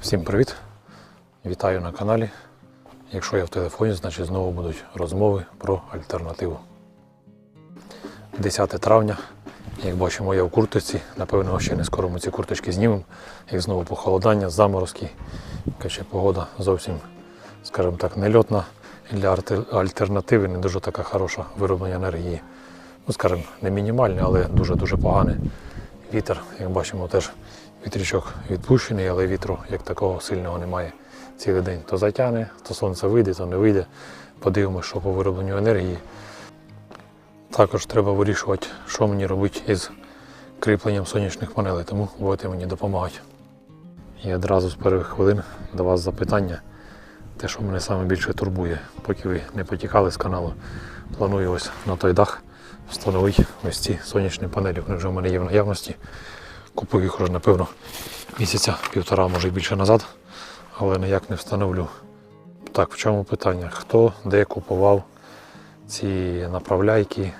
Всім привіт! Вітаю на каналі. Якщо я в телефоні, значить знову будуть розмови про альтернативу. 10 травня, як бачимо, я в курточці. Напевно, ще не скоро ми ці курточки знімемо. Як знову похолодання, заморозки. Каже, погода зовсім, скажімо так, нельотна. Для альтернативи не дуже така хороша вироблення енергії. Ну, скажімо, не мінімальне, але дуже-дуже погане. Вітер, як бачимо, теж вітрячок відпущений, але вітру як такого сильного немає. Цілий день то затягне, то сонце вийде, то не вийде. Подивимося, що по виробленню енергії. Також треба вирішувати, що мені робити із кріпленням сонячних панелей, тому будете мені допомагати. І одразу з перших хвилин до вас запитання. Те, що мене саме більше турбує, поки ви не потікали з каналу, планую ось на той дах встановити ось ці сонячні панелі. Вони вже в мене є в наявності. Купив їх вже, напевно, місяця, півтора, може й більше назад, але ніяк не встановлю. Так, в чому питання? Хто де купував ці направляйки,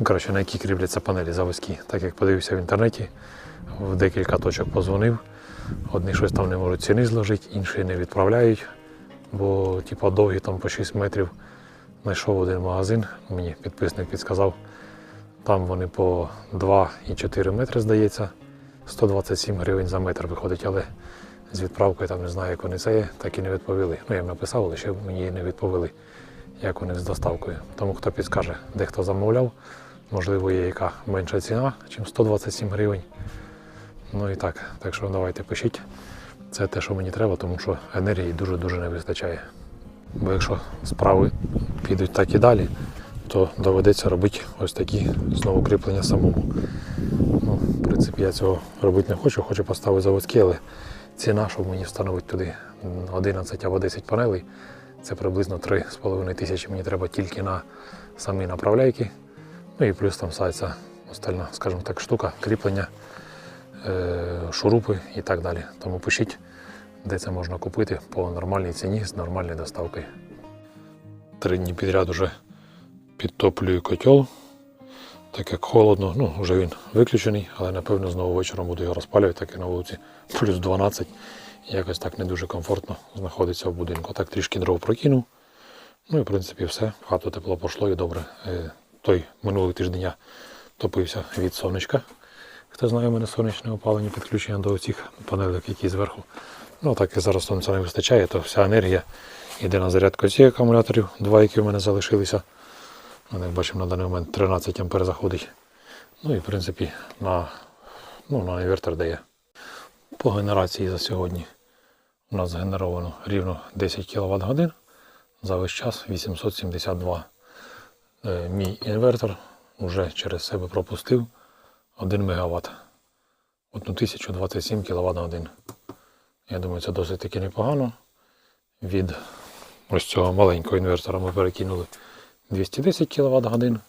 Ну, коротше, на які кріпляться панелі заводські. Так як подивився в інтернеті, в декілька точок позвонив. Одні щось там не можуть ціни зложити, інші не відправляють, бо типу, довгі там по 6 метрів. Знайшов один магазин, мені підписник підказав. Там вони по 2,4 метри, здається, 127 гривень за метр виходить, але з відправкою там не знаю, як вони це є, так і не відповіли. Ну, я їм написав, але ще мені не відповіли, як вони з доставкою. Тому хто підскаже, де хто замовляв, можливо, є яка менша ціна, ніж 127 гривень. Ну і так, так що давайте пишіть. Це те, що мені треба, тому що енергії дуже-дуже не вистачає. Бо якщо справи підуть так і далі, то доведеться робити ось такі знову кріплення самому. Ну, в принципі, я цього робити не хочу, хочу поставити заводські, але ціна, щоб мені встановити туди 11 або 10 панелей, це приблизно 3,5 тисячі мені треба тільки на самі направляйки. Ну і плюс там сайця остальна, скажімо так, штука, кріплення, е, шурупи і так далі. Тому пишіть, де це можна купити по нормальній ціні з нормальною доставкою. Три дні підряд уже підтоплюю котел, так як холодно, ну вже він виключений, але напевно знову вечором буду його розпалювати, так як на вулиці плюс 12. Якось так не дуже комфортно знаходиться в будинку. Так трішки дров прокинув. Ну і в принципі все. Хату тепло пішло і добре. Е, Той минулий тиждень я топився від сонечка. Хто знає, у мене сонячне опалення, підключення до цих панелек, які зверху. Ну так як зараз сонця не вистачає, то вся енергія йде на зарядку цих акумуляторів, два, які в мене залишилися. Ну, Як бачимо, на даний момент 13 ампер заходить. Ну і в принципі на, ну, на інвертор дає. По генерації за сьогодні у нас згенеровано рівно 10 кВт годин. За весь час 872. Е, Мій інвертор вже через себе пропустив 1 МВт. Одну 1027 кВт годин. Я думаю, це досить таки непогано. Від ось цього маленького інвертора ми перекинули 210 кВт годин.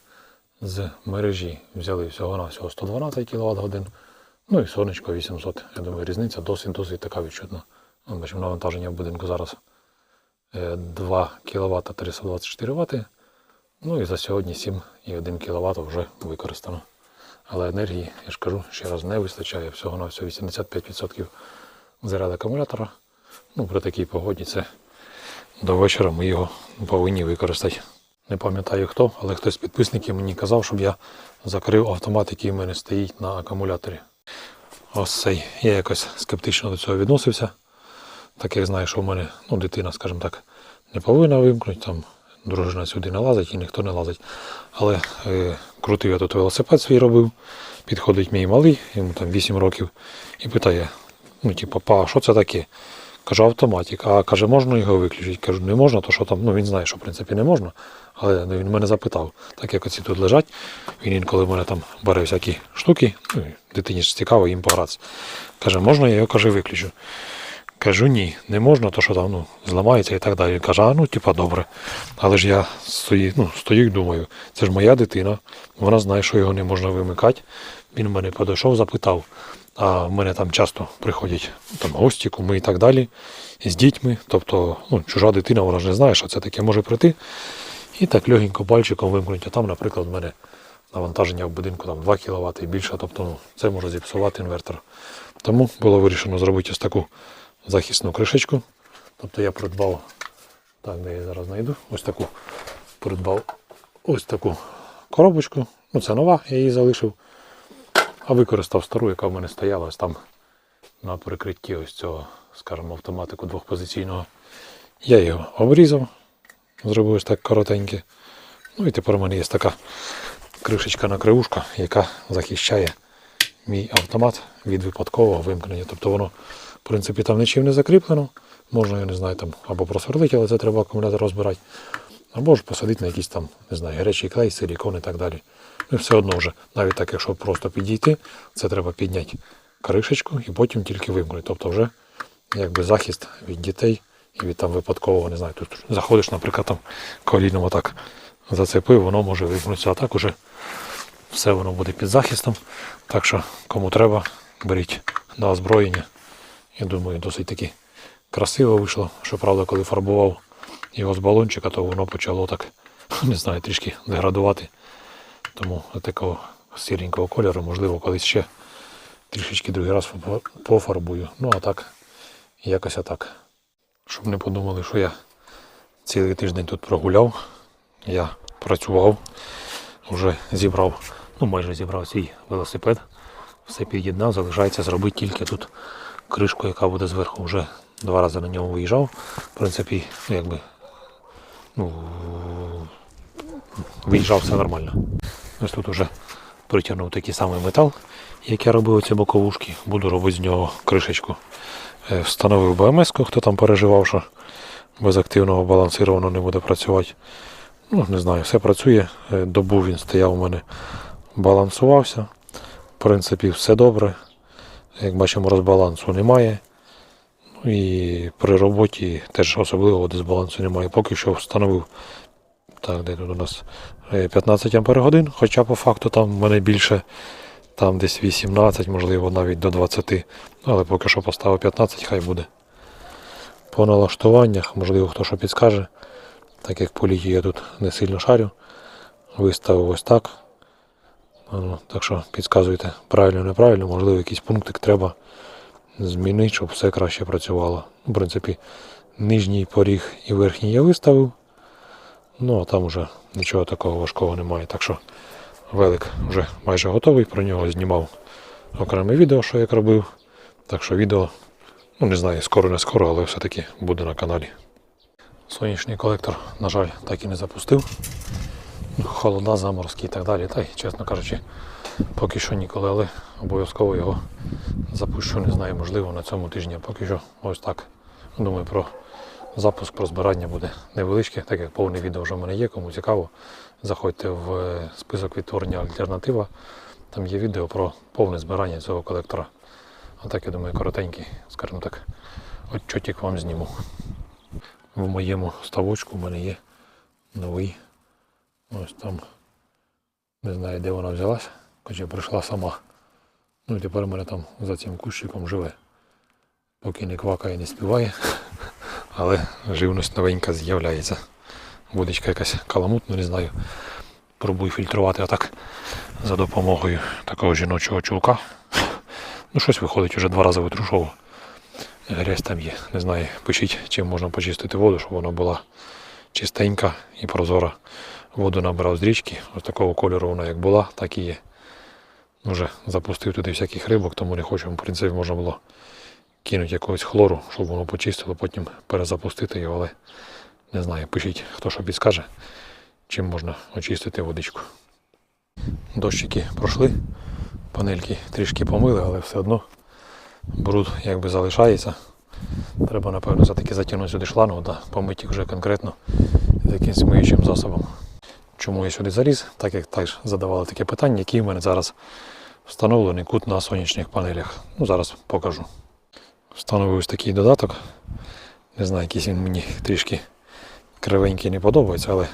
З мережі взяли всього-навсього 112 кВт годин. Ну і сонечко 800. Я думаю, різниця досить-досить така відчутна. Бачимо, навантаження в будинку зараз е, 2 кВт 324 Вт. Ну і за сьогодні 7,1 кВт вже використано. Але енергії, я ж кажу, ще раз не вистачає. Всього на всього 85% заряд акумулятора. Ну, при такій погоді це до вечора ми його повинні використати. Не пам'ятаю хто, але хтось з підписників мені казав, щоб я закрив автомат, який в мене стоїть на акумуляторі. Ось цей. Я якось скептично до цього відносився. Так як знаю, що в мене ну, дитина, скажімо так, не повинна вимкнути, там дружина сюди не лазить і ніхто не лазить. Але е, крутив я тут велосипед свій робив. Підходить мій малий, йому там 8 років, і питає: ну, типу, па, що це таке? Кажу, автоматик. А каже, можна його виключити? Кажу, не можна, то що там, ну він знає, що в принципі не можна. Але він мене запитав, так як оці тут лежать, він інколи в мене там бере всякі штуки, ну, дитині ж цікаво їм погратися. Каже, можна я його каже, виключу. Кажу, ні, не можна, то що там ну, зламається і так далі. Він каже, а ну, типа, добре. Але ж я стою, ну, стою і думаю, це ж моя дитина, вона знає, що його не можна вимикати. Він мене підійшов, запитав. А в мене там часто приходять там, гості, куми і так далі, з дітьми. Тобто ну, чужа дитина, вона ж не знає, що це таке може прийти. І так легенько пальчиком вимкнуть. А там, наприклад, в мене навантаження в будинку там 2 кВт і більше. Тобто ну, це може зіпсувати інвертор. Тому було вирішено зробити ось таку захисну кришечку. Тобто я придбав, так, де я зараз знайду, ось таку придбав ось таку коробочку. Ну, це нова, я її залишив. А використав стару, яка в мене стояла ось там на прикритті ось цього, скажімо, автоматику двохпозиційного. Я його обрізав, зробив ось так коротеньке. Ну і тепер у мене є така кришечка на кривушка, яка захищає мій автомат від випадкового вимкнення. Тобто воно, в принципі, там нічим не закріплено. Можна, я не знаю, там або просверлити, але це треба акумулятор розбирати. Або ж посадити на якийсь там, не знаю, гарячий клей, силікон і так далі. Ну, все одно вже, навіть так, якщо просто підійти, це треба підняти кришечку і потім тільки вимкнути. Тобто вже якби захист від дітей і від там випадкового, не знаю, тут заходиш, наприклад, там коліном отак зацепив, воно може вимкнутися, а так уже все воно буде під захистом. Так що, кому треба, беріть на озброєння. Я думаю, досить таки красиво вийшло. Щоправда, коли фарбував його з балончика, то воно почало так, не знаю, трішки деградувати. Тому такого сіренького кольору, можливо, колись ще трішечки другий раз пофарбую. Ну а так, якось отак. Щоб не подумали, що я цілий тиждень тут прогуляв. Я працював, вже зібрав, ну майже зібрав свій велосипед. Все під'єднав, залишається зробити тільки тут кришку, яка буде зверху. Вже два рази на ньому виїжджав. В принципі, ну якби ну, виїжджав все нормально. Ось тут вже притягнув такий самий метал, як я робив ці боковушки. Буду робити з нього кришечку. Е, Встановив БМС, хто там переживав, що без активного балансировано не буде працювати. Ну, не знаю, все працює. Е, Добу він стояв у мене, балансувався. В принципі, все добре. Як бачимо, розбалансу немає. Ну і при роботі теж особливого дисбалансу немає. Поки що встановив так, де тут у нас Е, 15 ампер годин, хоча по факту там в мене більше, там десь 18, можливо, навіть до 20. Але поки що поставив 15, хай буде. По налаштуваннях, можливо, хто що підскаже. Так як по літі я тут не сильно шарю. Виставив ось так. Ну, так що підказуйте правильно, неправильно, можливо, якийсь пунктик треба змінити, щоб все краще працювало. В принципі, нижній поріг і верхній я виставив. Ну, а там вже нічого такого важкого немає. Так що велик вже майже готовий, про нього знімав окреме відео, що як робив. Так що відео, ну не знаю, скоро не скоро, але все-таки буде на каналі. Сонячний колектор, на жаль, так і не запустив. Холода, заморозки і так далі. Та й, чесно кажучи, поки що ніколи, але обов'язково його запущу, не знаю, можливо, на цьому тижні. Поки що ось так. Думаю, про запуск, про збирання буде невеличке, так як повне відео вже в мене є. Кому цікаво, заходьте в е, список відтворення альтернатива. Там є відео про повне збирання цього колектора. А так, я думаю, коротенький, скажімо так, отчотик вам зніму. В моєму ставочку в мене є новий. Ось там. Не знаю, де вона взялась, хоча прийшла сама. Ну і тепер мене там за цим кущиком живе. Поки не квакає, не співає, але живність новенька з'являється. Водичка якась каламутна, не знаю. Пробую фільтрувати отак за допомогою такого жіночого чулка. Ну, щось виходить, вже два рази витрушовував. Грязь там є. Не знаю, пишіть, чим можна почистити воду, щоб вона була чистенька і прозора. Воду набрав з річки, ось такого кольору вона як була, так і є. Вже запустив туди всяких рибок, тому не хочу, в принципі, можна було кинути якогось хлору, щоб воно почистило, потім перезапустити його, але не знаю, пишіть, хто що підскаже, чим можна очистити водичку. Дощики пройшли, панельки трішки помили, але все одно бруд якби залишається. Треба, напевно, все-таки затягнути сюди шлангу та помити їх вже конкретно якимось миючим засобом. Чому я сюди заліз? Так як теж задавали таке питання, який в мене зараз встановлений кут на сонячних панелях. Ну, зараз покажу. Встановив ось такий додаток. Не знаю, якийсь він мені трішки кривенький не подобається, але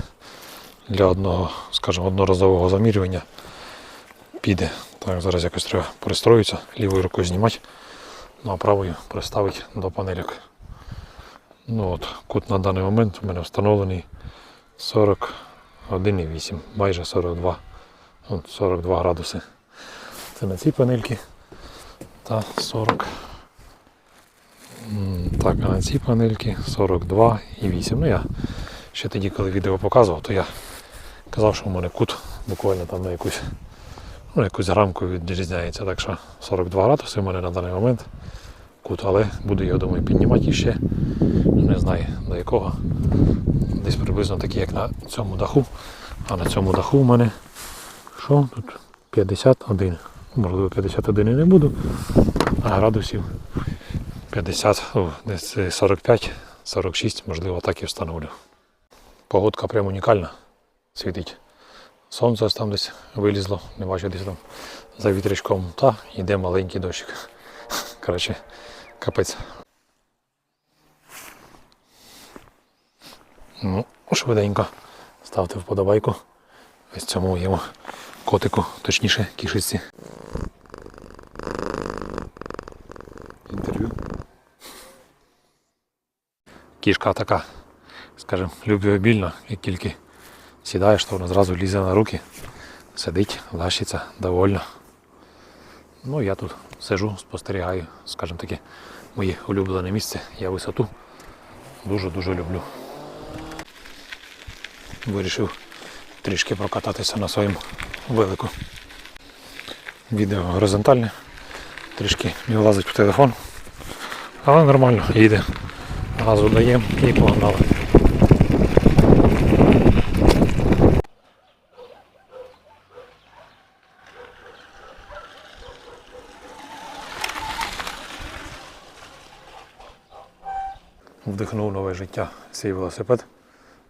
для одного, скажімо, одноразового замірювання піде. Так, зараз якось треба пристроїтися, лівою рукою знімати, ну а правою приставити до панельок. Ну от, кут на даний момент у мене встановлений 41,8, майже 42, от 42 градуси. Це на цій панельці та 40, м, Так, а на цій панельці 42 і 8. Ну я ще тоді, коли відео показував, то я казав, що в мене кут буквально там на якусь, ну, якусь грамку відрізняється. Так що 42 градуси в мене на даний момент кут, але буду його думаю піднімати ще. Не знаю до якого. Десь приблизно такий, як на цьому даху. А на цьому даху в мене що тут 51. Можливо, 51 і не буду, а градусів 50, десь 45, 46, можливо, так і встановлю. Погодка прям унікальна. Світить. Сонце ось там десь вилізло, не бачу десь там за вітрячком. Та йде маленький дощик. Коротше, капець. Ну, швиденько. Ставте вподобайку. Ось цьому моєму котику, точніше кішечці. Інтерв'ю. Кішка така, скажімо, любвеобільна, як тільки сідаєш, то вона зразу лізе на руки, сидить, лащиться, довольна. Ну, я тут сижу, спостерігаю, скажімо таке, моє улюблене місце. Я висоту дуже-дуже люблю. Вирішив трішки прокататися на своєму велику. Відео горизонтальне, трішки не влазить в телефон, але нормально їде. Газу даємо і погнали. Вдихнув нове життя свій велосипед.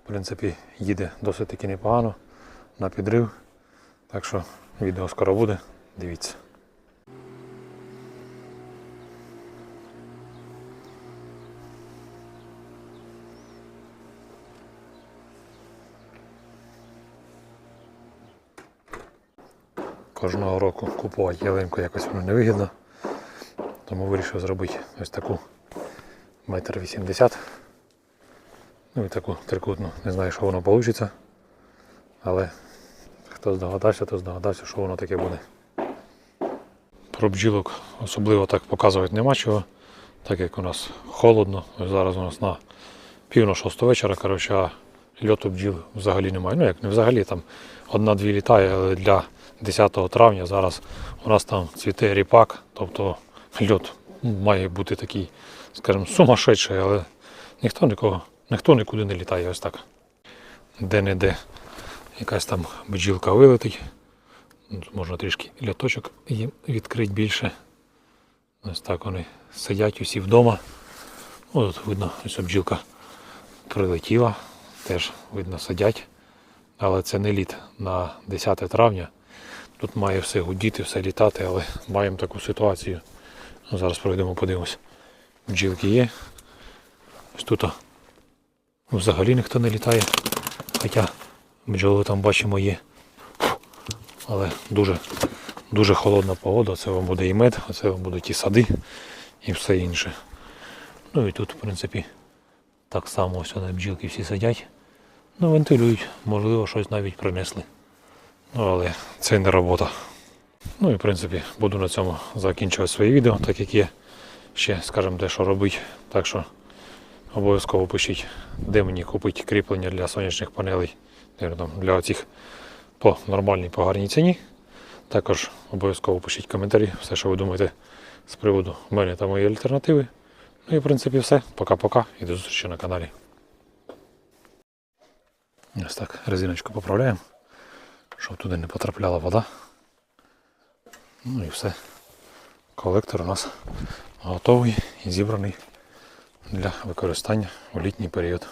В принципі, їде досить таки непогано на підрив. Так що відео скоро буде. Дивіться. Кожного року купувати ялинку якось воно невигідно. Тому вирішив зробити ось таку метр вісімдесят. Ну і таку трикутну. Не знаю, що воно вийде. Але хто здогадався, то здогадався, що воно таке буде. Про бджілок особливо так показувати нема чого, так як у нас холодно. Ось зараз у нас на пів на шосту вечора, коротше, а льоту бджіл взагалі немає. Ну як не взагалі, там одна-дві літає, але для 10 травня зараз у нас там цвіте ріпак, тобто льот має бути такий, скажімо, сумасшедший, але ніхто нікого, ніхто нікуди не літає ось так. Де-не-де якась там бджілка вилетить. Тут Можна трішки ляточок їм відкрити більше. Ось так вони сидять усі вдома. О, тут видно, ось бджілка прилетіла, теж видно сидять. Але це не літ на 10 травня. Тут має все гудіти, все літати, але маємо таку ситуацію. Ну, Зараз пройдемо, подивимось. Бджілки є. Ось тут взагалі ніхто не літає. Хоча бджоли там бачимо є. Але дуже, дуже холодна погода. Це вам буде і мед, це вам будуть і сади, і все інше. Ну і тут, в принципі, так само ось вони бджілки всі сидять. Ну, вентилюють, можливо, щось навіть принесли. Ну, але це не робота. Ну і в принципі буду на цьому закінчувати своє відео, так як є ще, скажімо, де що робити. Так що обов'язково пишіть, де мені купити кріплення для сонячних панелей для оцих по нормальній, по гарній ціні. Також обов'язково пишіть коментарі, все, що ви думаєте з приводу мене та моєї альтернативи. Ну і в принципі все. Пока-пока і до зустрічі на каналі. Ось так, резиночку поправляємо, щоб туди не потрапляла вода. Ну і все. Колектор у нас готовий і зібраний для використання у літній період.